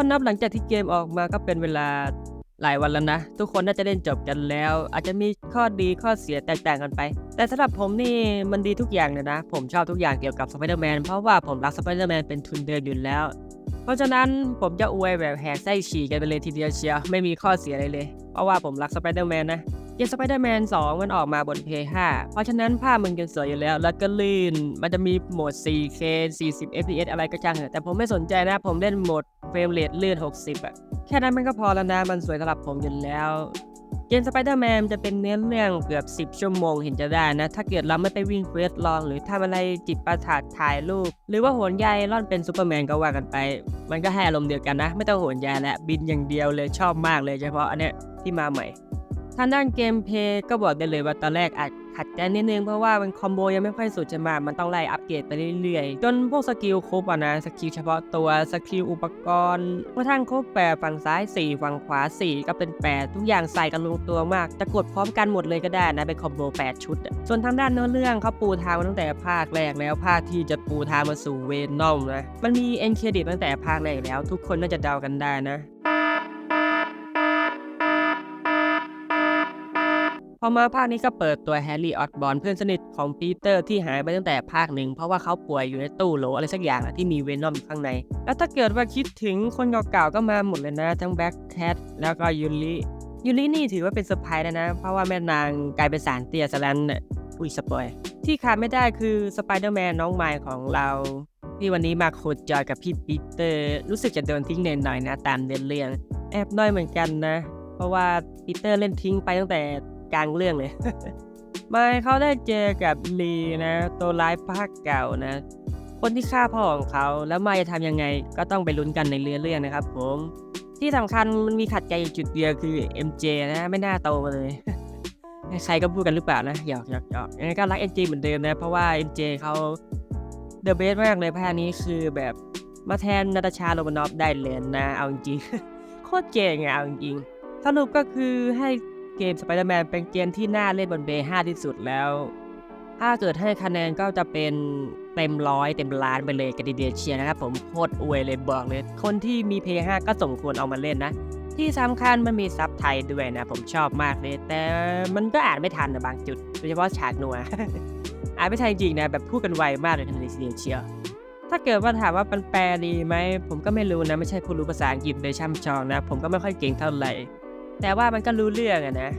ก็นับหลังจากที่เกมออกมาก็เป็นเวลาหลายวันแล้วนะ ทุกคนน่าจะเล่นจบกันแล้ว อาจจะมีข้อดีข้อเสียแตกต่างกันไป แต่สำหรับผมนี่มันดีทุกอย่างเลยนะ ผมชอบทุกอย่างเกี่ยวกับสไปเดอร์แมนเพราะว่าผมรักสไปเดอร์แมนเป็นทุนเดิมอยู่แล้ว เพราะฉะนั้นผมจะอวยแบบแหกไส้ฉี่กันไปเลยทีเดียวเชียวไม่มีข้อเสียอะไรเลย เพราะว่าผมรักสไปเดอร์แมนนะ เกมสไปเดอร์แมน2 มันออกมาบน PS5 เพราะฉะนั้นภาพมันยังสวยอยู่แล้ว แล้วก็ลื่น มันจะมีโหมด 4K 40 FPS อะไรก็ช่างเถอะแต่ผมไม่สนใจนะ ผมเล่นโหมดเฟรมเรทลื่น 60อะแค่นั้นมันก็พอแล้วนะ มันสวยสำหรับผมอยู่แล้วเกมสไปเดอร์แมนจะเป็นเนื้อเรื่องเกือบ 10 ชั่วโมงเห็นจะได้นะ ถ้าเกิดเราไม่ไปวิ่งเควสลอง หรือทำอะไรจิตประสาทถ่ายรูป หรือว่าโหนใยร่อนเป็นซูเปอร์แมนก็ว่ากันไป มันก็ให้อารมณ์เดียวกันนะ ไม่ต้องโหนใยและบินอย่างเดียวเลยชอบมากเลยเฉพาะอันเนี้ยที่มาใหม่างด้านเกมเพย์ก็บอกได้เลยว่าตอนแรกอาจขัดใจนิดนึงเพราะว่ามันคอมโบยังไม่ค่อยสุดจะมามันต้องไล่อัปเกรดไปเรื่อยๆ จนพวกสกิลครบอะนะสกิลเฉพาะตัวสกิลอุปกรณ์กระทั่งครบแปดฝั่งซ้าย 4 ฝั่งขวา 4 ก็เป็น 8 ทุกอย่างใส่กันลงตัวมากจะกดพร้อมกันหมดเลยก็ได้นะเป็นคอมโบ 8 ชุด ส่วนทางด้านเนื้อเรื่องเขาปูทางมาตั้งแต่ภาคแรกแล้วภาคที่จะปูทางมาสู่เวนอมนะมันมีเอ็นเครดิตตั้งแต่ภาคแรกแล้ว ทุกคนน่าจะเดากันได้นะ พอมาภาคนี้ก็เปิดตัวแฮร์รี่ออตบอนเพื่อนสนิทของปีเตอร์ที่หายไปตั้งแต่ภาคหนึ่ง เพราะว่าเขาป่วยอยู่ในตู้โหลอะไรสักอย่างอะที่มีเวนอมอยู่ข้างใน แล้วถ้าเกิดว่าคิดถึงคนเก่าๆก็มาหมดเลยนะ ทั้งแบ็คแคทแล้วก็ยูริยูรินี่ถือว่าเป็นเซอร์ไพรส์แล้วนะ เพราะว่าแม่นางกลายเป็นสารเตียซะแลนอุ้ยสปอยที่ขาดไม่ได้คือสไปเดอร์แมนน้องใหม่ของเราที่วันนี้มาโคจรกับพี่ปีเตอร์ รู้สึกจะโดนทิ้งเนหน่อยนะ ตามเดินเรื่อง แอบน้อยเหมือนกันนะ เพราะว่าปีเตอร์เล่นทิ้งไปตั้งแต่ กลางเรื่องเลยม่เขาได้เจอกับลีนะตัวร้ายภาคเก่านะ คนที่ฆ่าพ่อของเขาแล้วมาจะทำยังไงก็ต้องไปลุ้นกันในเรื่องเรื่องนะครับ ผมที่สำคัญมันมีขัดใจอยู่จุดเดียวคือ MJ นะไม่น่าโตมาเลยใครก็พูดกันหรือเปล่านะหยอกหยอกหยอกยังไงก็รัก MJ เหมือนเดิมนะเพราะว่า MJ เขาเดอะเบสมากเลยภาคนี้คือแบบมาแทนนาตาชาโรมานอฟได้เลยนะเอาจริงโคตรเก่งอะเอาจริงสรุปก็คือให้ เกม Spider-Man เป็นเกมที่น่าเล่นบน b 5ที่สุดแล้ว ถ้าเกิดให้คะแนนก็จะเป็นเต็มร้อยเต็มล้านไปเลยกันดีเดียเชียนะครับผมโคตรอวยเลยบอกเลย คนที่มี p 5ก็สมควรเอามาเล่นนะ ที่สำคัญมันมีซับไทยด้วยนะ ผมชอบมากเลย แต่มันก็อ่านไม่ทันนะบางจุดโดยเฉพาะฉากนัวอ่านไม่ทันจริงนะแบบพูดกันไวมากเลยทันทีเดียเชียถ้าเกิดว่าถามว่ามันแปลดีไหมผมก็ไม่รู้นะไม่ใช่ผู้รู้ภาษาอังกฤษเลยช่ำชองนะ ผมก็ไม่ค่อยเก่งเท่าไหร่ แต่ว่ามันก็รู้เรื่องอะนะ